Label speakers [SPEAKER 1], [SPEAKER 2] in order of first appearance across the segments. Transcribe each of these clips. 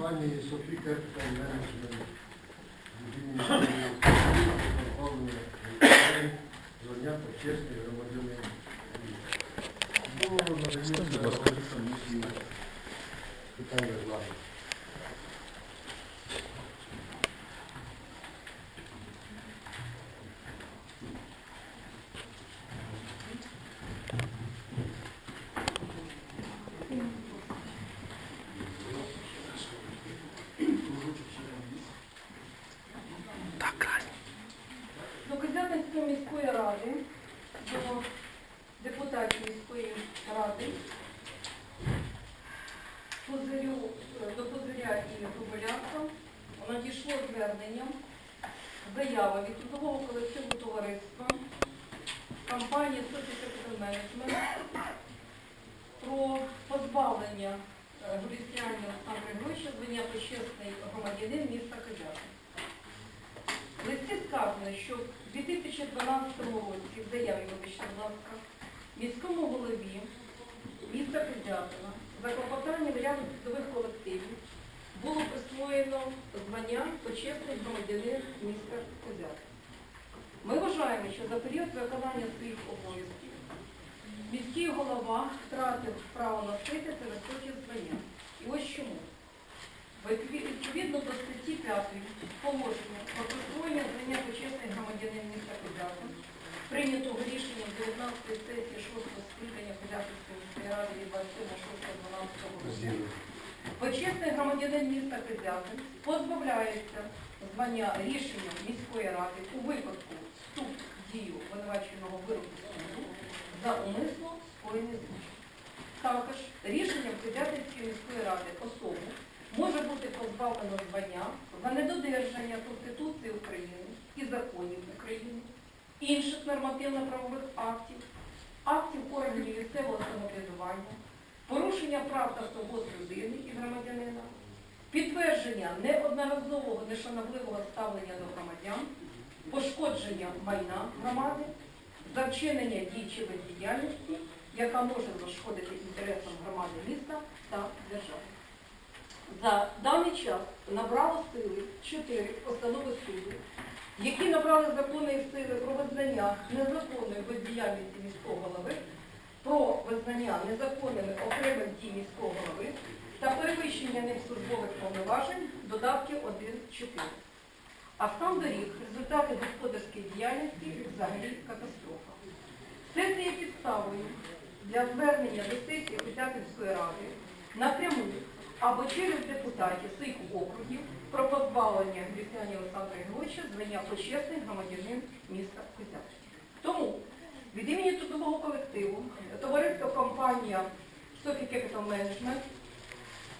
[SPEAKER 1] компанії Софі Capital Management звання почесний громадянин. Надається комісії питання влади.
[SPEAKER 2] Пузирю, до Пузиря і Губоляка надійшло звернення, заява від трудового колективу товариства. Компанії Capital Management про позбавлення Гулістряні Олександри Гроші звання почесний громадянин міста Козятин. В листі сказано, що в 2012 році, в заяві, вибачте, будь ласка, міському голові міста Козятина за клопотанням ряду трудових колективів було присвоєно звання почесний громадянин міста Козятка. Ми вважаємо, що за період виконання своїх обов'язків міський голова втратив право носити це високе звання. І ось чому. Відповідно до статті 5 положення про присвоєння звання почесний громадянин міста Козятин, прийнятого рішенням 19 сесії 6 скликання Козятинської міської ради від 27.06.12 почесний громадянин міста Козятин позбавляється звання рішенням міської ради у випадку вступ в дію винуваченого вироку суду за умисно скоєний злочин. Також рішенням Козятинської міської ради особу може бути позбавлено звання за недодержання Конституції України і законів України, інших нормативно-правових актів, актів органів місцевого самоврядування, порушення прав та свобод людини і громадянина, підтвердження неодноразового нешанобливого ставлення до громадян, пошкодження майна громади, за вчинення дій чи бездіяльності, яка може зашкодити інтересам громади міста та держави. За даний час набрало сили чотири постанови суду, які набрали законної сили про визнання незаконної бездіяльності міського голови, про визнання незаконними окремих дій міського голови та перевищення ним службових повноважень додатки 1-4. А стан доріг, результати господарської діяльності взагалі катастрофа. Це є підставою для звернення до сесії Козятинської ради напряму або через депутатів своїх округів про позбавлення Грісняні Олександра Григоровича звання почесний громадянин міста Козятин. Тому від імені трудового колективу товариство компанія Sophie Capital Management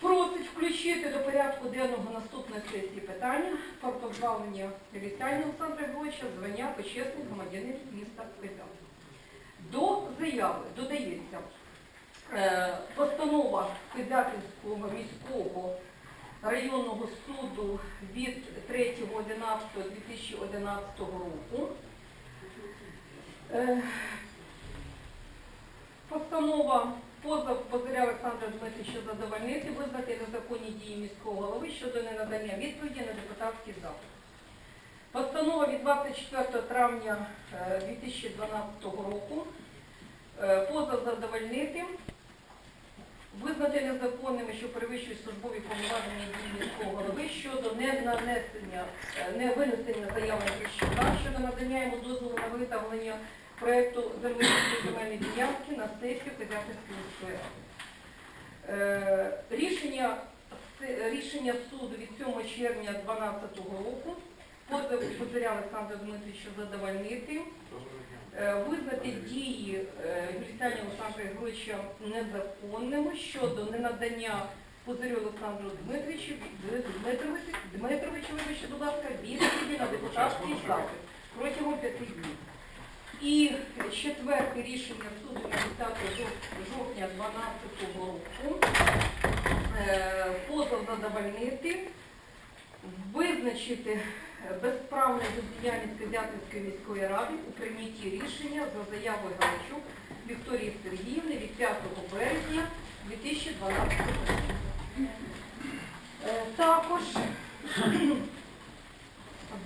[SPEAKER 2] просить включити до порядку денного наступної сесії питання про позбавлення Грісняні Олександра Григоровича звання почесний громадянин міста Козятин. До заяви додається е, постанова Козятинського міського районного суду від 3.11.2011 року. Е, Постанова позов Позиря Олександра Дмитровича задовольнити, визнати незаконні дії міського голови щодо ненадання відповіді на депутатський запит. Постанова від 24 травня е, 2012 року Е, позов задовольнити, визнати незаконними, що перевищують службові повноваження дії міського голови щодо ненанесення, е, не винесення заяви Грищука щодо надання йому дозволу на виготовлення проєкту земельної ділянки на сесію Козятинської ради. Е, Рішення, рішення суду від 7 червня 2012 року. Позов Позиря Олександра Дмитровича задовольнити, Е, визнати дії Грицяні Олександра Григоровича незаконними щодо ненадання Пузирю Олександру Дмитровичу, Дмитровичу, Дмитровичу, вибачте, будь ласка, відповіді на депутатський запит протягом п'яти днів. І четверте рішення суду 10 жовтня 2012 року е, позов задовольнити, визначити безправну бездіяльність Козятинської міської ради у прийнятті рішення за заявою Галичук Вікторії Сергіївни від 5 березня 2012 року. Е, також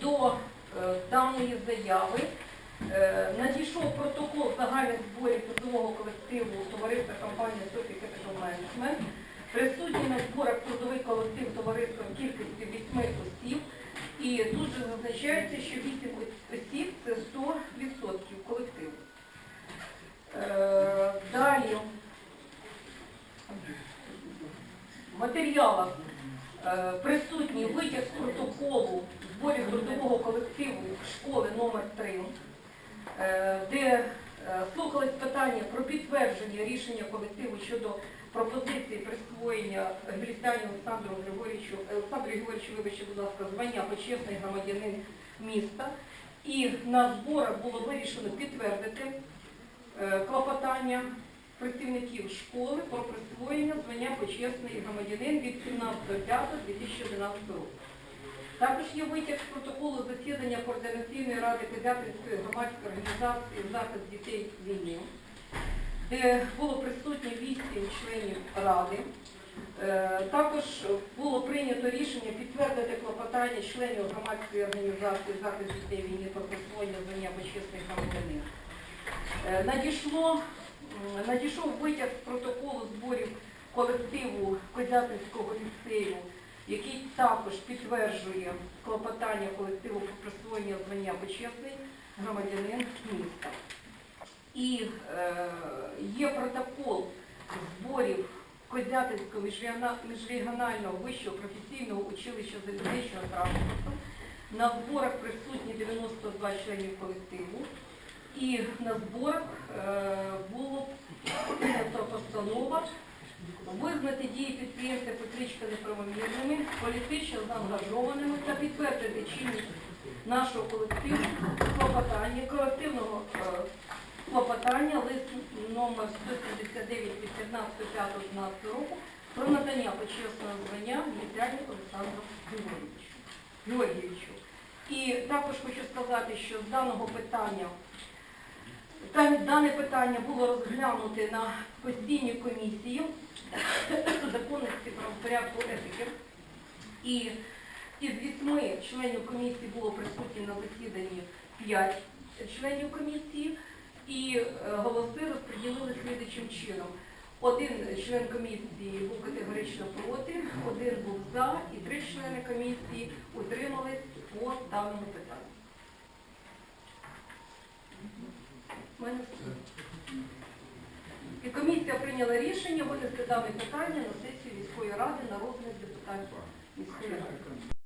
[SPEAKER 2] до е, даної заяви е, надійшов протокол загальних зборів трудового колективу товариства компанії Софі Capital Management. Присутній на зборах трудовий колектив товариства в кількості 8 осіб. І тут же зазначається, що 8 осіб це 100% колективу. Е, Далі в матеріалах е, присутній витяг з протоколу зборів трудового колективу школи номер 3 е, де е, слухались питання про підтвердження рішення колективу щодо пропозиції присвоєння Гелістяні Олександру Григорійовичу, е, Олександру Григорійовичу, вибачте, будь ласка, звання почесний громадянин міста. І на зборах було вирішено підтвердити клопотання працівників школи про присвоєння звання почесний громадянин від 17.05.2011 року. Також є витяг з протоколу засідання Координаційної ради Козятинської громадської організації захист дітей війни, де було присутні вісім членів ради. Е, Також було прийнято рішення підтвердити клопотання членів громадської організації захист дітей війни про присвоєння звання почесних громадянин. Е, Надійшло, надійшов витяг з протоколу зборів колективу Козятинського ліцею, який також підтверджує клопотання колективу про присвоєння звання почесний громадянин міста. І е, є протокол зборів Козятинського міжрегіонального вищого професійного училища залізничного транспорту. На зборах присутні 92 членів колективу. І на зборах е, було прийнято постанова визнати дії підприємства Петричка неправомірними, політично заангажованими та підтвердити чинність нашого колективу клопотання, колективного е, клопотання, лист номер 179 від 15.05.11 року про надання почесного звання Дмитряні Олександру Георгійовичу. І також хочу сказати, що з даного питання та- Дане питання було розглянуте на постійній комісії законності правопорядку етики. І із вісьми членів комісії було присутні на засіданні п'ять членів комісії, і е, голоси розподілили слідчим чином. Один член комісії був категорично проти, один був за, і три члени комісії утримались по даному питанню. І комісія прийняла рішення винести дане питання на сесію міської ради народних депутатів міської ради.